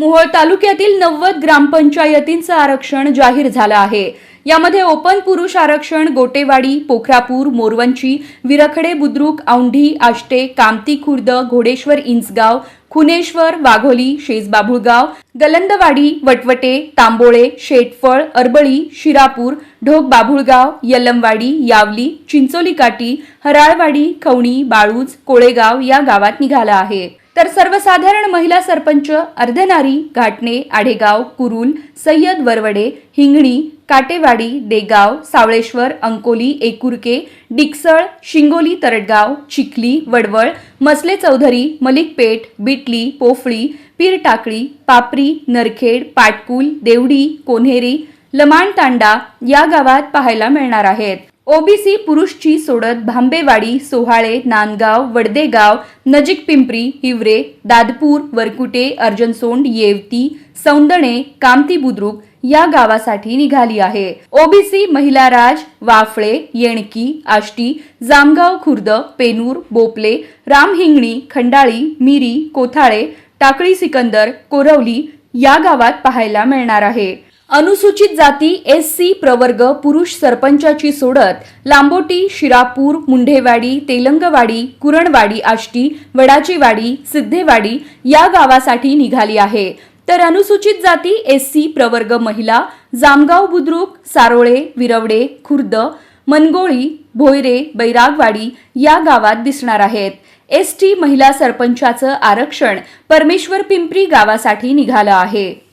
मोहोळ तालुक्यातील नव्वद ग्रामपंचायतींचं आरक्षण जाहीर झालं आहे. यामध्ये ओपन पुरुष आरक्षण गोटेवाडी पोखरापूर मोरवंची विरखडे बुद्रुक औंढी आष्टे कामती खुर्द घोडेश्वर इंचगाव खुनेश्वर वाघोली शेजबाभुळगाव गलंदवाडी वटवटे तांबोळे शेटफळ अरबळी शिरापूर ढोक बाभुळगाव यलमवाडी यावली चिंचोली काटी हराळवाडी खवणी बाळूज कोळेगाव या गावात निघाला आहे. तर सर्वसाधारण महिला सरपंच अर्धनारी घाटणे आढेगाव कुरुल सय्यद वरवडे हिंगणी काटेवाडी देगाव सावळेश्वर अंकोली एकुरके डिकसळ शिंगोली तरटगाव चिखली वडवळ मसले चौधरी मलिकपेठ बिटली पोफळी पीरटाकळी पापरी नरखेड पाटकुल देवडी कोन्हेरी लमाण तांडा या गावात पाहायला मिळणार आहेत. ओबीसी पुरुषची सोडत भांबेवाडी सोहाळे नांदगाव वडदेगाव नजीक पिंपरी हिवरे दादपूर वरकुटे अर्जनसोंड येवती सौंदणे कामती बुद्रुक या गावासाठी निघाली आहे. ओबीसी महिला राज वाफळे येणकी आष्टी जामगाव खुर्द पेनूर बोपले रामहिंगणी खंडाळी मिरी कोथाळे टाकळी सिकंदर कोरवली या गावात पाहायला मिळणार आहे. अनुसूचित जाती एस सी प्रवर्ग पुरुष सरपंचाची सोडत लांबोटी शिरापूर मुंढेवाडी तेलंगवाडी कुरणवाडी आष्टी वडाचीवाडी सिद्धेवाडी या गावासाठी निघाली आहे. तर अनुसूचित जाती एस सी प्रवर्ग महिला जामगाव बुद्रुक सारोळे विरवडे खुर्द मनगोळी भोयरे बैरागवाडी या गावात दिसणार आहेत. एस टी महिला सरपंचाचं आरक्षण परमेश्वर पिंपरी गावासाठी निघालं आहे.